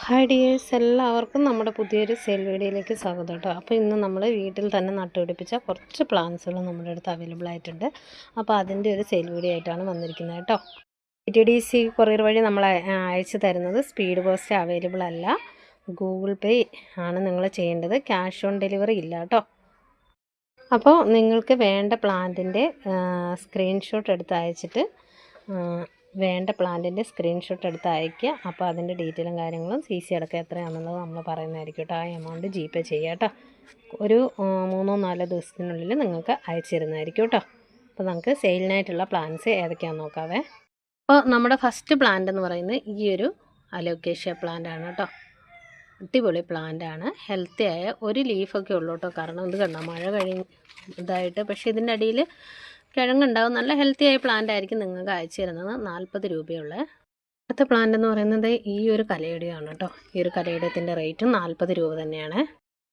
Hi dears എല്ലാവർക്കും നമ്മുടെ പുതിയൊരു സെയിൽ വീഡിയോയിലേക്ക് സ്വാഗതം കേട്ടോ. അപ്പോൾ ഇന്ന് നമ്മൾ വീട്ടിൽ തന്നെ നട്ടുപിടിപ്പിച്ച കുറച്ച് പ്ലാന്റ്സുകൾ നമ്മുടെ അടുത്ത് അവൈലബിൾ ആയിട്ടുണ്ട്. അപ്പോൾ അതിന്റെ ഒരു സെയിൽ വീഡിയോ ആയിട്ടാണ് വന്നിരിക്കുന്നത് കേട്ടോ. ടി ഡി സി കൊറിയർ വഴി നമ്മൾ അയച്ചു തരുന്നത് സ്പീഡ് പോസ്റ്റ് അവൈലബിൾ അല്ല. ഗൂഗിൾ പേ ആണ് നിങ്ങൾ ചെയ്യേണ്ടത്. ക്യാഷ് ഓൺ ഡെലിവറി ഇല്ല കേട്ടോ. അപ്പോൾ നിങ്ങൾക്ക് വേണ്ട പ്ലാന്റിന്റെ സ്ക്രീൻഷോട്ട് എടുത്ത് അയച്ചിട്ട് വേണ്ട പ്ലാന്റിന്റെ സ്ക്രീൻഷോട്ട് എടുത്ത് അയയ്ക്കുക. അപ്പോൾ അതിന്റെ ഡീറ്റെയിലും കാര്യങ്ങളും സി സി അടക്കം എത്രയാണെന്നുള്ളത് നമ്മൾ പറയുന്നതായിരിക്കും കേട്ടോ. ആ എമൗണ്ട് ജി പേ ചെയ്യുക കേട്ടോ. ഒരു മൂന്നോ നാലോ ദിവസത്തിനുള്ളിൽ നിങ്ങൾക്ക് അയച്ചു തരുന്നതായിരിക്കും കേട്ടോ. അപ്പോൾ നമുക്ക് സെയിലിനായിട്ടുള്ള പ്ലാൻസ് ഏതൊക്കെയാണെന്ന് നോക്കാവേ. അപ്പോൾ നമ്മുടെ ഫസ്റ്റ് പ്ലാന്റ് എന്ന് പറയുന്നത് ഈ ഒരു അലോക്കേഷ്യ പ്ലാന്റ് ആണ് കേട്ടോ. അടിപൊളി പ്ലാന്റ് ആണ്. ഹെൽത്തി ആയ ഒരു ലീഫൊക്കെ ഉള്ളൂ കേട്ടോ. കാരണം ഇത് കണ്ടോ? മഴ കഴിഞ്ഞ് ഇതായിട്ട്. പക്ഷേ ഇതിന്റെ അടിയിൽ കിഴങ്ങുണ്ടാവും. നല്ല ഹെൽത്തി ആയ പ്ലാന്റ് ആയിരിക്കും നിങ്ങൾക്ക് അയച്ചു തരുന്നത്. നാൽപ്പത് രൂപയുള്ള. അടുത്ത പ്ലാന്റ് എന്ന് പറയുന്നത് ഈ ഒരു കലയുടെയാണ് കേട്ടോ. ഈ ഒരു കലയുടത്തിന്റെ റേറ്റ് നാൽപ്പത് രൂപ തന്നെയാണ്.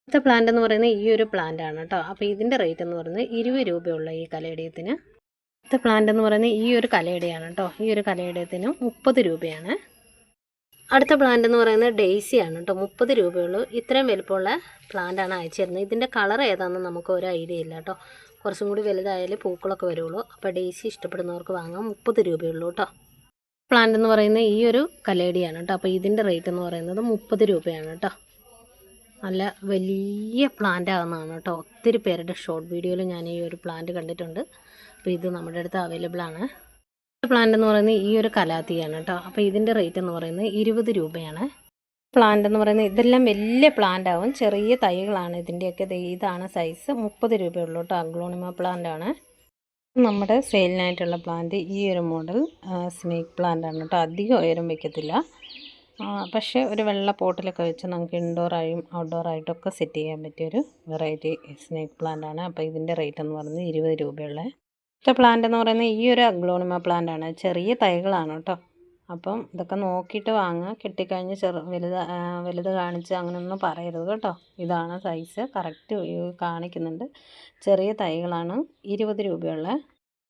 അടുത്ത പ്ലാന്റ് എന്ന് പറയുന്നത് ഈ ഒരു പ്ലാന്റ് ആണ് കേട്ടോ. അപ്പോൾ ഇതിന്റെ റേറ്റ് എന്ന് പറയുന്നത് ഇരുപത് രൂപയുള്ള ഈ കലയുടെത്തിന്. അടുത്ത പ്ലാന്റ് എന്ന് പറയുന്നത് ഈ ഒരു കലയുടെയാണ് കേട്ടോ. ഈ ഒരു കലയുടെത്തിന് മുപ്പത് രൂപയാണ്. അടുത്ത പ്ലാന്റ് എന്ന് പറയുന്നത് ഡേസി ആണ് കേട്ടോ. മുപ്പത് രൂപയുള്ളൂ. ഇത്രയും വലുപ്പമുള്ള പ്ലാന്റാണ് അയച്ചു തരുന്നത് ഇതിന്റെ കളർ ഏതാണെന്ന് നമുക്ക് ഒരു ഐഡിയ ഇല്ല കേട്ടോ. കുറച്ചും കൂടി വലുതായാലേ പൂക്കളൊക്കെ വരുള്ളൂ. അപ്പോൾ ഡെയ്സി ഇഷ്ടപ്പെടുന്നവർക്ക് വാങ്ങാം. മുപ്പത് രൂപയുള്ളൂ കേട്ടോ. പ്ലാന്റ് എന്ന് പറയുന്നത് ഈ ഒരു കലേടിയാണ് കേട്ടോ. അപ്പോൾ ഇതിന്റെ റേറ്റ് എന്ന് പറയുന്നത് മുപ്പത് രൂപയാണ് കേട്ടോ. നല്ല വലിയ പ്ലാന്റ് ആകുന്നതാണ് കേട്ടോ. ഒത്തിരി പേരുടെ ഷോർട്ട് വീഡിയോയിൽ ഞാൻ ഈ ഒരു പ്ലാന്റ് കണ്ടിട്ടുണ്ട്. അപ്പോൾ ഇത് നമ്മുടെ അടുത്ത് അവൈലബിൾ ആണ്. പ്ലാന്റ് എന്ന് പറയുന്നത് ഈ ഒരു കലാത്തിയാണ് കേട്ടോ. അപ്പോൾ ഇതിന്റെ റേറ്റ് എന്ന് പറയുന്നത് ഇരുപത് രൂപയാണ്. പ്ലാന്റ് എന്ന് പറയുന്നത് ഇതെല്ലാം വലിയ പ്ലാന്റ് ആവും. ചെറിയ തൈകളാണ് ഇതിന്റെയൊക്കെ ഇതാണ് സൈസ് മുപ്പത് രൂപയുള്ളൂ കേട്ടോ. അഗ്ലോണിമ പ്ലാന്റ് ആണ്. നമ്മുടെ സെയിലിനായിട്ടുള്ള പ്ലാന്റ് ഈ ഒരു മോഡൽ സ്നേക്ക് പ്ലാന്റ് ആണ് കേട്ടോ. അധികം ഉയരം വയ്ക്കത്തില്ല പക്ഷേ ഒരു വെള്ള പോട്ടിലൊക്കെ വെച്ച് നമുക്ക് ഇൻഡോറായും ഔട്ട്ഡോറായിട്ടൊക്കെ സെറ്റ് ചെയ്യാൻ പറ്റിയൊരു വെറൈറ്റി സ്നേക്ക് പ്ലാന്റ് ആണ്. അപ്പോൾ ഇതിന്റെ റേറ്റ് എന്ന് പറയുന്നത് ഇരുപത് രൂപയുള്ള അടുത്ത പ്ലാന്റ് എന്ന് പറയുന്നത് ഈ ഒരു അഗ്ലോണിമ പ്ലാന്റ് ആണ്. ചെറിയ തൈകളാണ് കേട്ടോ. അപ്പം ഇതൊക്കെ നോക്കിയിട്ട് വാങ്ങുക. കിട്ടിക്കഴിഞ്ഞ് ചെറു വലുത് വലുത് കാണിച്ച് അങ്ങനെയൊന്നും പറയരുത് കേട്ടോ. ഇതാണ് സൈസ് കറക്റ്റ് കാണിക്കുന്നുണ്ട്. ചെറിയ തൈകളാണ് ഇരുപത് രൂപയുള്ള.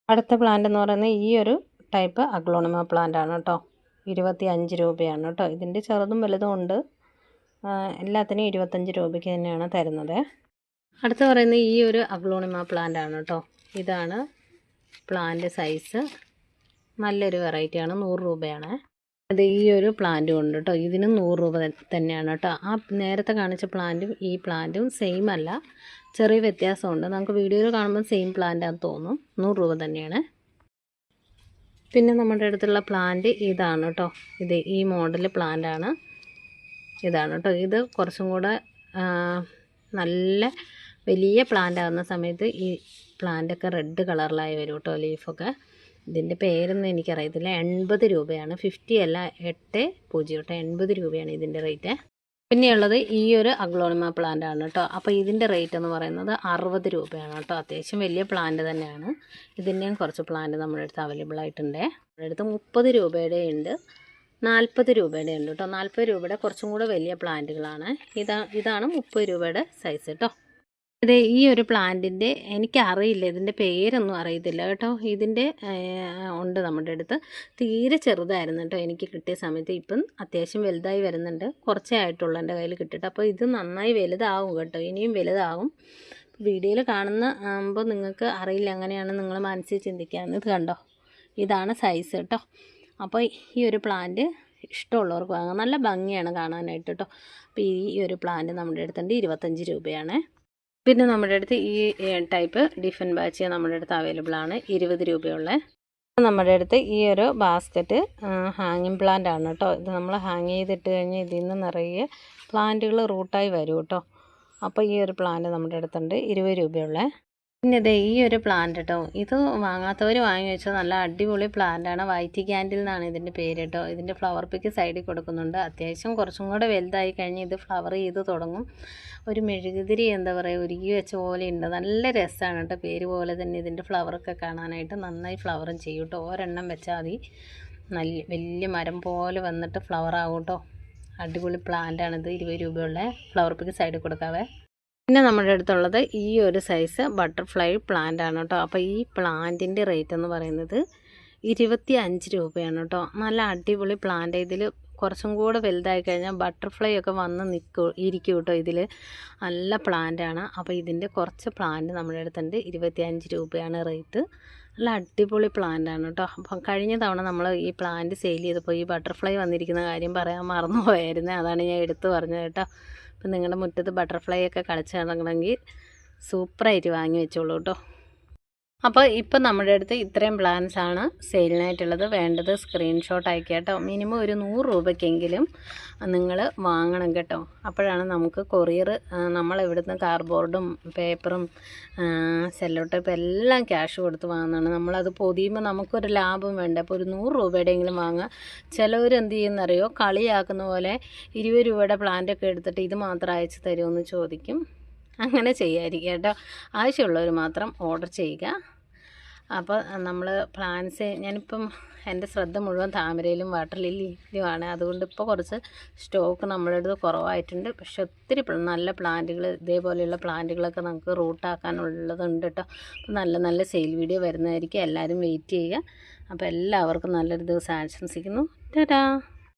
അടുത്ത പ്ലാന്റ് എന്ന് പറയുന്നത് ഈ ഒരു ടൈപ്പ് അഗ്ലോണിമ പ്ലാന്റ് ആണ് കേട്ടോ. ഇരുപത്തി അഞ്ച് രൂപയാണ് കേട്ടോ. ഇതിന്റെ ചെറുതും വലുതും ഉണ്ട്. എല്ലാത്തിനും ഇരുപത്തഞ്ച് രൂപയ്ക്ക് തന്നെയാണ് തരുന്നത്. അടുത്ത പറയുന്നത് ഈ ഒരു അഗ്ലോണിമ പ്ലാന്റ് ആണ് കേട്ടോ. ഇതാണ് പ്ലാന്റ് സൈസ് നല്ലൊരു വെറൈറ്റിയാണ് നൂറ് രൂപയാണ്. അത് ഈ ഒരു പ്ലാന്റ് ഉണ്ട് കേട്ടോ. ഇതിനും നൂറ് രൂപ തന്നെയാണ് കേട്ടോ. ആ നേരത്തെ കാണിച്ച പ്ലാന്റും ഈ പ്ലാന്റും സെയിം അല്ല. ചെറിയ വ്യത്യാസമുണ്ട്. നമുക്ക് വീഡിയോയിൽ കാണുമ്പോൾ സെയിം പ്ലാന്റാന്ന് തോന്നും. നൂറ് രൂപ തന്നെയാണ്. പിന്നെ നമ്മുടെ അടുത്തുള്ള പ്ലാന്റ് ഇതാണ് കേട്ടോ. ഇത് ഈ മോഡൽ പ്ലാന്റാണ് ഇതാണ് കേട്ടോ. ഇത് കുറച്ചും കൂടെ നല്ല വലിയ പ്ലാന്റ് ആകുന്ന സമയത്ത് ഈ പ്ലാന്റൊക്കെ റെഡ് കളറിലായി വരും കേട്ടോ ലീഫൊക്കെ ഇതിന്റെ പേരൊന്നും എനിക്കറിയത്തില്ല. എൺപത് രൂപയാണ്. ഫിഫ്റ്റി അല്ല എട്ട് പൂജ്യം കേട്ടോ എൺപത് രൂപയാണ് ഇതിന്റെ റേറ്റ് പിന്നെയുള്ളത് ഈ ഒരു അഗ്ലോണിമ പ്ലാന്റ് ആണ് കേട്ടോ അപ്പോൾ ഇതിന്റെ റേറ്റ് എന്ന് പറയുന്നത് അറുപത് രൂപയാണ് കേട്ടോ അത്യാവശ്യം വലിയ പ്ലാന്റ് തന്നെയാണ്. ഇതിന്റെയും കുറച്ച് പ്ലാന്റ് നമ്മുടെ അടുത്ത് അവൈലബിൾ ആയിട്ടുണ്ട്. നമ്മുടെ അടുത്ത് മുപ്പത് രൂപയുടെ ഉണ്ട്. നാൽപ്പത് രൂപയുടെ ഉണ്ട് കേട്ടോ നാൽപ്പത് രൂപയുടെ കുറച്ചും കൂടെ വലിയ പ്ലാന്റുകളാണ് ഇതാ ഇതാണ് മുപ്പത് രൂപയുടെ സൈസ് കേട്ടോ ഇത് ഈ ഒരു പ്ലാന്റിന്റെ എനിക്കറിയില്ല. ഇതിന്റെ പേരൊന്നും അറിയത്തില്ല കേട്ടോ. ഇതിന്റെ ഉണ്ട് നമ്മുടെ അടുത്ത്. തീരെ ചെറുതായിരുന്നു കേട്ടോ എനിക്ക് കിട്ടിയ സമയത്ത്. ഇപ്പം അത്യാവശ്യം വലുതായി വരുന്നുണ്ട്. കുറച്ചേ ആയിട്ടുള്ളൂ എന്റെ കയ്യിൽ കിട്ടിയിട്ട്. അപ്പോൾ ഇത് നന്നായി വലുതാവും കേട്ടോ. ഇനിയും വലുതാവും. വീഡിയോയിൽ കാണുന്ന ആകുമ്പോൾ നിങ്ങൾക്ക് അറിയില്ല എങ്ങനെയാണ് നിങ്ങൾ മനസ്സിൽ ചിന്തിക്കാമെന്ന് ഇത് കണ്ടോ? ഇതാണ് സൈസ് കേട്ടോ. അപ്പോൾ ഈ ഒരു പ്ലാന്റ് ഇഷ്ടമുള്ളവർക്ക് വാങ്ങാം. നല്ല ഭംഗിയാണ് കാണാനായിട്ട് കേട്ടോ. അപ്പോൾ ഈ ഒരു പ്ലാന്റ് നമ്മുടെ അടുത്തുണ്ട്. ഇരുപത്തഞ്ച് രൂപയാണ്. പിന്നെ നമ്മുടെ അടുത്ത് ഈ ടൈപ്പ് ഡിഫൻ ബാച്ച് നമ്മുടെ അടുത്ത് അവൈലബിൾ ആണ്. ഇരുപത് രൂപയുള്ള. നമ്മുടെ അടുത്ത് ഈ ഒരു ബാസ്ക്കറ്റ് ഹാങ്ങിങ് പ്ലാന്റ് ആണ് കേട്ടോ. ഇത് നമ്മൾ ഹാങ് ചെയ്തിട്ട് കഴിഞ്ഞാൽ ഇതിൽ നിന്ന് നിറയെ പ്ലാന്റുകൾ റൂട്ടായി വരും കേട്ടോ. അപ്പോൾ ഈ ഒരു പ്ലാന്റ് നമ്മുടെ അടുത്തുണ്ട്. ഇരുപത് രൂപയുള്ള. പിന്നെ ദേ ഈ ഒരു പ്ലാന്റ് കേട്ടോ ഇത് വാങ്ങാത്തവർ വാങ്ങി വെച്ചാൽ നല്ല അടിപൊളി പ്ലാന്റാണ് വൈറ്റ് ക്യാൻഡിൽ എന്നാണ് ഇതിന്റെ പേര് കേട്ടോ ഇതിന്റെ ഫ്ലവർ പിക്ക് സൈഡിൽ കൊടുക്കുന്നുണ്ട്. അത്യാവശ്യം കുറച്ചും കൂടെ വലുതായി കഴിഞ്ഞ് ഇത് ഫ്ലവർ ചെയ്ത് തുടങ്ങും. ഒരു മെഴുകുതിരി എന്താ പറയുക ഉരുകി വെച്ച പോലെ ഉണ്ട് നല്ല രസമാണ് കേട്ടോ പേര് പോലെ തന്നെ ഇതിന്റെ ഫ്ലവറൊക്കെ കാണാനായിട്ട്. നന്നായി ഫ്ലവറും ചെയ്യും കേട്ടോ ഒരെണ്ണം വെച്ചാൽ മതി. നല്ല വലിയ മരം പോലെ വന്നിട്ട് ഫ്ലവർ ആകും കേട്ടോ അടിപൊളി പ്ലാന്റാണിത് ഇരുപത് രൂപയുള്ള ഫ്ലവർ പിക്ക് സൈഡിൽ കൊടുക്കാവേ. പിന്നെ നമ്മുടെ അടുത്തുള്ളത് ഈ ഒരു സൈസ് ബട്ടർഫ്ലൈ പ്ലാന്റ് ആണ് കേട്ടോ. അപ്പോൾ ഈ പ്ലാന്റിന്റെ റേറ്റ് എന്ന് പറയുന്നത് ഇരുപത്തി അഞ്ച് രൂപയാണ് കേട്ടോ. നല്ല അടിപൊളി പ്ലാന്റ് ഇതിൽ കുറച്ചും കൂടെ വലുതായി കഴിഞ്ഞാൽ ബട്ടർഫ്ലൈ ഒക്കെ വന്ന് നിൽക്കും ഇരിക്കും കേട്ടോ ഇതിൽ നല്ല പ്ലാന്റാണ് അപ്പോൾ ഇതിന്റെ കുറച്ച് പ്ലാന്റ് നമ്മുടെ അടുത്തുണ്ട്. ഇരുപത്തിയഞ്ച് രൂപയാണ് റേറ്റ് നല്ല അടിപൊളി പ്ലാന്റാണ് കേട്ടോ. അപ്പം കഴിഞ്ഞ തവണ നമ്മൾ ഈ പ്ലാന്റ് സെയിൽ ചെയ്തപ്പോൾ ഈ ബട്ടർഫ്ലൈ വന്നിരിക്കുന്ന കാര്യം പറയാൻ മറന്നു പോയായിരുന്നു അതാണ് ഞാൻ എടുത്തു പറഞ്ഞത് കേട്ടോ. അപ്പം നിങ്ങളുടെ മുറ്റത്ത് ബട്ടർഫ്ലൈ ഒക്കെ കളിച്ചിറങ്ങണമെങ്കിൽ സൂപ്പറായിട്ട് വാങ്ങി വെച്ചോളൂ കേട്ടോ. അപ്പോൾ ഇപ്പം നമ്മുടെ അടുത്ത് ഇത്രയും പ്ലാൻസ് ആണ്. സെയിലിനായിട്ടുള്ളത് വേണ്ടത് സ്ക്രീൻഷോട്ട് അയക്കുക കേട്ടോ. മിനിമം ഒരു നൂറ് രൂപയ്ക്കെങ്കിലും നിങ്ങൾ വാങ്ങണം കേട്ടോ. അപ്പോഴാണ് നമുക്ക് കൊറിയർ നമ്മൾ ഇവിടുന്ന് കാർബോർഡും പേപ്പറും സെല്ലോ ടൈപ്പ് എല്ലാം ക്യാഷ് കൊടുത്ത് വാങ്ങുന്നതാണ്. നമ്മളത് പൊതിയുമ്പോൾ നമുക്കൊരു ലാഭം വേണ്ട? അപ്പോൾ ഒരു നൂറ് രൂപയുടെയെങ്കിലും വാങ്ങുക. ചിലവർ എന്ത് ചെയ്യുന്നറിയോ? കളിയാക്കുന്ന പോലെ ഇരുപത് രൂപയുടെ പ്ലാന്റൊക്കെ എടുത്തിട്ട് ഇത് മാത്രം അയച്ചു തരുമെന്ന് ചോദിക്കും. അങ്ങനെ ചെയ്യാതിരിക്കുക കേട്ടോ. ആവശ്യമുള്ളവർ മാത്രം ഓർഡർ ചെയ്യുക. അപ്പോൾ നമ്മൾ പ്ലാന്റ്സ് ഞാനിപ്പം എന്റെ ശ്രദ്ധ മുഴുവൻ താമരയിലും വാട്ടർ ലില്ലിയിലുമാണ് അതുകൊണ്ട് ഇപ്പോൾ കുറച്ച് സ്റ്റോക്ക് നമ്മുടെ അടുത്ത് കുറവായിട്ടുണ്ട്. പക്ഷെ ഒത്തിരി നല്ല പ്ലാന്റുകൾ ഇതേപോലെയുള്ള പ്ലാന്റുകളൊക്കെ നമുക്ക് റൂട്ടാക്കാനുള്ളതുണ്ട് കേട്ടോ. അപ്പോൾ നല്ല നല്ല സെയിൽ വീഡിയോ വരുന്നതായിരിക്കും. എല്ലാവരും വെയിറ്റ് ചെയ്യുക. അപ്പോൾ എല്ലാവർക്കും നല്ലൊരു ദിവസം ആശംസിക്കുന്നു. ടാറ്റാ